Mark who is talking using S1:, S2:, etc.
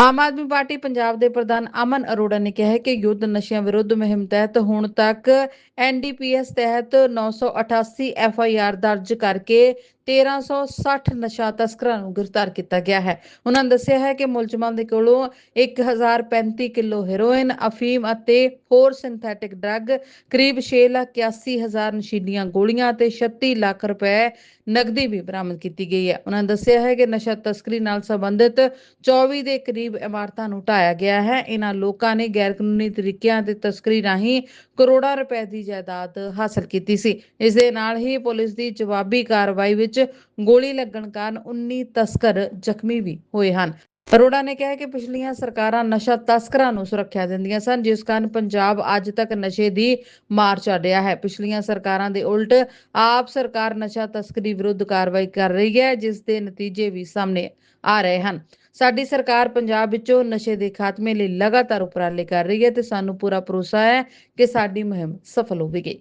S1: Aam Aadmi party Punjab ਦੇ ਪ੍ਰਧਾਨ ਅਮਨ ਅਰੋੜਾ ਨੇ ਕਿਹਾ ਹੈ ਕਿ ਯੁੱਧ ਨਸ਼ਿਆਂ ਵਿਰੁੱਧ ਮੁਹਿੰਮ ਤਹਿਤ ਹੁਣ ਤੱਕ ਐਨਡੀਪੀਐਸ ਤਹਿਤ 988 ਐਫਆਈਆਰ ਦਰਜ ਕਰਕੇ 1360 ਨਸ਼ਾ ਤਸਕਰਾਂ ਨੂੰ ਗ੍ਰਿਫਤਾਰ ਕੀਤਾ ਗਿਆ ਹੈ। ਉਹਨਾਂ ਨੇ ਦੱਸਿਆ ਹੈ ਕਿ ਮੁਲਜ਼ਮਾਂ ਦੇ ਕੋਲੋਂ 1035 ਕਿਲੋ ਹੈਰੋਇਨ ਅਫੀਮ ਅਤੇ ਹੋਰ ਸਿੰਥੈਟਿਕ ਡਰੱਗ ਕਰੀਬ 6,81,000 ਨਸ਼ੀਲੀਆਂ ਗੋਲੀਆਂ ਅਤੇ 36 ਲੱਖ ਰੁਪਏ ਨਗਦੀ ਵੀ ਬਰਾਮਦ ਕੀਤੀ ਗਈ ਹੈ। ਉਹਨਾਂ ਨੇ ਦੱਸਿਆ ਹੈ ਕਿ ਨਸ਼ਾ ਤਸਕਰੀ ਨਾਲ ਸੰਬੰਧਿਤ 24 ਦੇ ਕਰੀਬ ਇਮਾਰਤਾਂ ਨੂੰ ਢਾਇਆ ਗਿਆ ਹੈ। ਇਹਨਾਂ ਲੋਕਾਂ ਨੇ ਗੈਰ ਕਾਨੂੰਨੀ ਤਰੀਕਿਆਂ ਤੇ ਤਸਕਰੀ ਰਾਹੀਂ ਕਰੋੜਾਂ ਰੁਪਏ ਦੀ ਜਾਇਦਾਦ ਹਾਸਲ ਕੀਤੀ ਸੀ। ਇਸ ਦੇ ਨਾਲ ਹੀ ਪੁਲਿਸ ਦੀ ਜਵਾਬੀ ਕਾਰਵਾਈ ਵਿੱਚ ਗੋਲੀ ਲੱਗਣ ਕਾਰਨ 19 ਤਸਕਰ ਜ਼ਖਮੀ ਵੀ ਹੋਏ ਹਨ। ਅਰੋੜਾ ਨੇ ਕਿਹਾ ਕਿ ਪਿਛਲੀਆਂ ਸਰਕਾਰਾਂ ਨਸ਼ਾ ਤਸਕਰਾਂ ਨੂੰ ਸੁਰੱਖਿਆ ਦਿੰਦੀਆਂ ਸਨ, ਜਿਸ ਕਾਰਨ ਪੰਜਾਬ ਅੱਜ ਤੱਕ ਨਸ਼ੇ ਦੀ ਮਾਰ ਚੱਲ ਰਿਹਾ ਹੈ। ਪਿਛਲੀਆਂ ਸਰਕਾਰਾਂ ਦੇ ਉਲਟ ਆਪ ਸਰਕਾਰ ਨਸ਼ਾ ਤਸਕਰੀ ਵਿਰੁੱਧ ਕਾਰਵਾਈ ਕਰ ਰਹੀ ਹੈ, ਜਿਸ ਦੇ ਨਤੀਜੇ ਵੀ ਸਾਹਮਣੇ ਆ ਰਹੇ ਹਨ। ਸਾਡੀ ਸਰਕਾਰ ਪੰਜਾਬ ਵਿੱਚੋਂ ਨਸ਼ੇ ਦੇ ਖਾਤਮੇ ਲਈ ਲਗਾਤਾਰ ਉਪਰਾਲੇ ਕਰ ਰਹੀ ਹੈ ਤੇ ਸਾਨੂੰ ਪੂਰਾ ਭਰੋਸਾ ਹੈ ਕਿ ਸਾਡੀ ਮੁਹਿੰਮ ਸਫਲ ਹੋਵੇਗੀ।